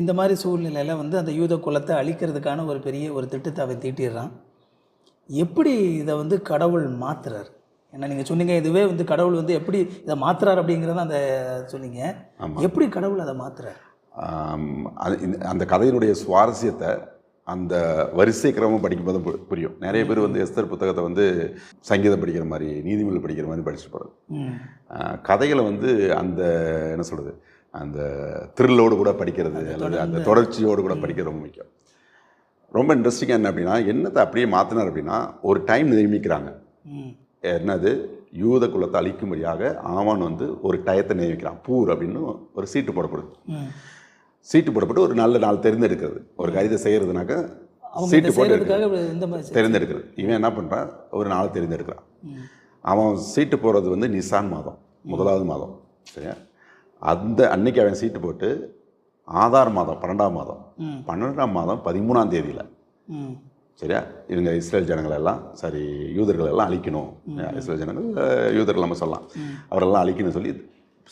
இந்த மாதிரி சூழ்நிலையில் வந்து அந்த யூத குலத்தை அழிக்கிறதுக்கான ஒரு பெரிய ஒரு திட்டத்தை அவன் தீட்டிடுறான். எப்படி இதை வந்து கடவுள் மாத்துறார்? ஏன்னா நீங்கள் சொன்னீங்க இதுவே வந்து கடவுள் வந்து எப்படி இதை மாத்துறார் அப்படிங்கிறத அந்த சொன்னீங்க. எப்படி கடவுள் அதை மாத்துறார்? அது அந்த கதையினுடைய சுவாரஸ்யத்தை அந்த வரிசை கிரமம் படிக்கும்போது புரியும். நிறைய பேர் வந்து எஸ்தர் புத்தகத்தை வந்து சங்கீதம் படிக்கிற மாதிரி நீதிமொழி படிக்கிற மாதிரி படிச்சுட்டு போகிறது கதைகளை வந்து அந்த என்ன சொல்கிறது அந்த த்ரில்லோடு கூட படிக்கிறது அல்லது அந்த தொடர்ச்சியோடு கூட படிக்கிறது ரொம்ப முக்கியம். ரொம்ப இன்ட்ரெஸ்டிங்காக என்ன அப்படின்னா என்னத்தை அப்படியே மாற்றினார் அப்படின்னா ஒரு டைம் நியமிக்கிறாங்க. என்னது? யூத குலத்தை அழிக்கும்படியாக ஆவான் வந்து ஒரு டயத்தை நியமிக்கிறான். பூர் அப்படின்னு ஒரு சீட்டு போடப்படுது சீட்டு போடப்பட்டு ஒரு நல்ல நாள் தேர்ந்தெடுக்கிறது. ஒரு காரியத்தை செய்கிறதுனாக்க சீட்டு போட்டு தேர்ந்தெடுக்கிறது. இவன் என்ன பண்ணுறான் ஒரு நாளை தேர்ந்தெடுக்கிறான். அவன் சீட்டு போடுறது வந்து நிசான் மாதம் முதலாவது மாதம். சரியா? அந்த அன்னைக்கு அவன் சீட்டு போட்டு ஆதார் மாதம் பன்னெண்டாம் மாதம் பன்னெண்டாம் மாதம் பதிமூணாம் தேதியில். சரியா? இவங்க இஸ்ரேல் ஜனங்கள் எல்லாம் சரி யூதர்கள் எல்லாம் அழிக்கணும். இஸ்ரேல் ஜனங்கள் யூதர்கள் நம்ம சொல்லலாம். அவரெல்லாம் அழிக்கணும்னு சொல்லி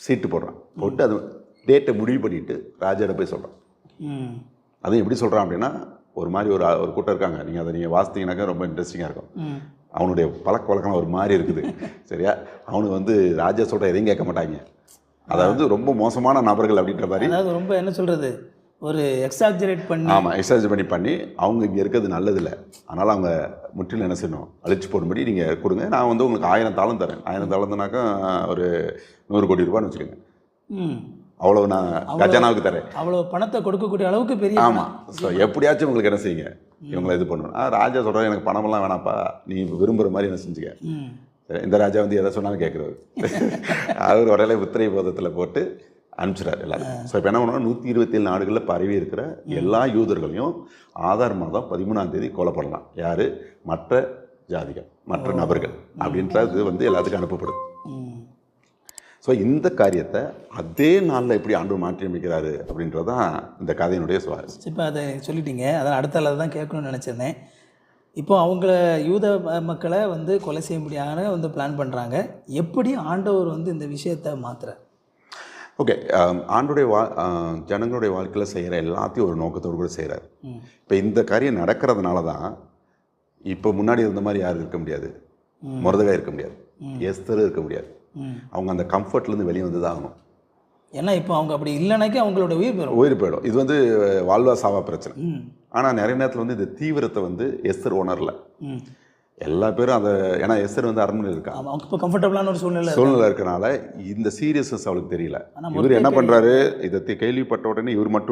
சீட்டு போடுறான். போட்டு அது டேட்டை முடிவு பண்ணிட்டு ராஜாட்ட போய் சொல்கிறான் அதுவும் எப்படி சொல்கிறான் அப்படின்னா ஒரு மாதிரி ஒரு ஒரு கூட்டம் இருக்காங்க. நீங்கள் அதை நீங்கள் வாசித்தீங்கன்னாக்கா ரொம்ப இன்ட்ரெஸ்டிங்காக இருக்கும். அவனுடைய பழக்க வழக்கம் ஒரு மாதிரி இருக்குது. சரியா? அவனுக்கு வந்து ராஜா சொல்கிற எதையும் கேட்க மாட்டாங்க. அதாவது ரொம்ப மோசமான நபர்கள் அப்படின்ற மாதிரி. அதாவது ரொம்ப என்ன சொல்கிறது ஒரு எக்ஸாஜரேட் பண்ணி ஆமாம் எக்ஸசைஸ் பண்ணி பண்ணி அவங்க இங்கே இருக்கிறது நல்லதில்லை. அதனால் அவங்க முற்றிலும் என்ன செய்யணும்? அழிச்சு போடும்படி நீங்கள் கொடுங்க. நான் வந்து உங்களுக்கு ஆயிரம் தாளம் தரேன். ஆயிரம் தாளம்னாக்கா ஒரு நூறு கோடி ரூபான்னு வச்சுக்கோங்க. ம். அவ்வளவு நான் கஜானாவுக்கு தரேன். அவ்வளோ பணத்தை கொடுக்கக்கூடிய அளவுக்கு பெரிய ஆமாம் ஸோ எப்படியாச்சும் உங்களுக்கு என்ன செய்யுங்க? இவங்களை இது பண்ணணும். ராஜா சொல்கிறேன் எனக்கு பணமெல்லாம் வேணாப்பா. நீ விரும்புகிற மாதிரி என்ன செஞ்சுக்க? இந்த ராஜா வந்து எதை சொன்னாலும் கேட்குறவர் அவர் உடனே உத்திரை போதத்தில் போட்டு அனுப்பிச்சிடாரு எல்லாரும். ஸோ இப்போ என்ன பண்ணுவோம் நூற்றி இருபத்தேழு நாடுகளில் பரவி இருக்கிற எல்லா யூதர்களையும் ஆதார் மாதம் பதிமூணாம் தேதி கொலை பண்ணலாம் யார்? மற்ற ஜாதிகள் மற்ற நபர்கள் அப்படின்றது வந்து எல்லாத்துக்கும் அனுப்பப்படுது. ஸோ இந்த காரியத்தை அதே நாளில் எப்படி ஆண்டு மாற்றி அமைக்கிறாரு அப்படின்றது தான் இந்த கதையினுடைய சுவாரஸ்யம். இப்போ அதை சொல்லிட்டீங்க. அதான் அடுத்த தான் கேட்கணும்னு நினச்சிருந்தேன். இப்போ அவங்கள யூத மக்களை வந்து கொலை செய்யும்படியான வந்து பிளான் பண்ணுறாங்க எப்படி ஆண்டவர் வந்து இந்த விஷயத்தை மாத்துறார்? ஓகே ஆண்டுடைய வா ஜனங்களுடைய வாழ்க்கையில் செய்கிற எல்லாத்தையும் ஒரு நோக்கத்தோடு கூட செய்கிறாரு இப்போ இந்த காரியம் நடக்கிறதுனால தான் இப்போ முன்னாடி இருந்த மாதிரி யாரும் இருக்க முடியாது. முரதகாய் இருக்க முடியாது. எஸ்தர் இருக்க முடியாது. அவங்க அந்த கம்ஃபர்ட்லேருந்து வெளியே வந்து தான் ஆகணும். ஏன்னா இப்போ அவங்க அப்படி இல்லைனாக்கி அவங்களோட உயிர் பெறும் உயிர் போயிடும். இது வந்து வாழ்வா சாவா பிரச்சனை. ஆனால் நிறைய நேரத்தில் வந்து இந்த தீவிரத்தை வந்து எஸ்தர் உணரல. எல்லா பேரும் அதை ஏன்னா எஸ்தர் வந்து அரண்மனையில் இருக்கா அவங்க இப்போ கம்ஃபர்டபுளான ஒரு சூழ்நிலை சூழ்நிலை இருக்கனால இந்த சீரியஸ்னஸ் அவளுக்கு தெரியல. இவர் என்ன பண்ணுறாரு இதை கேள்விப்பட்ட உடனே இவர் மட்டும்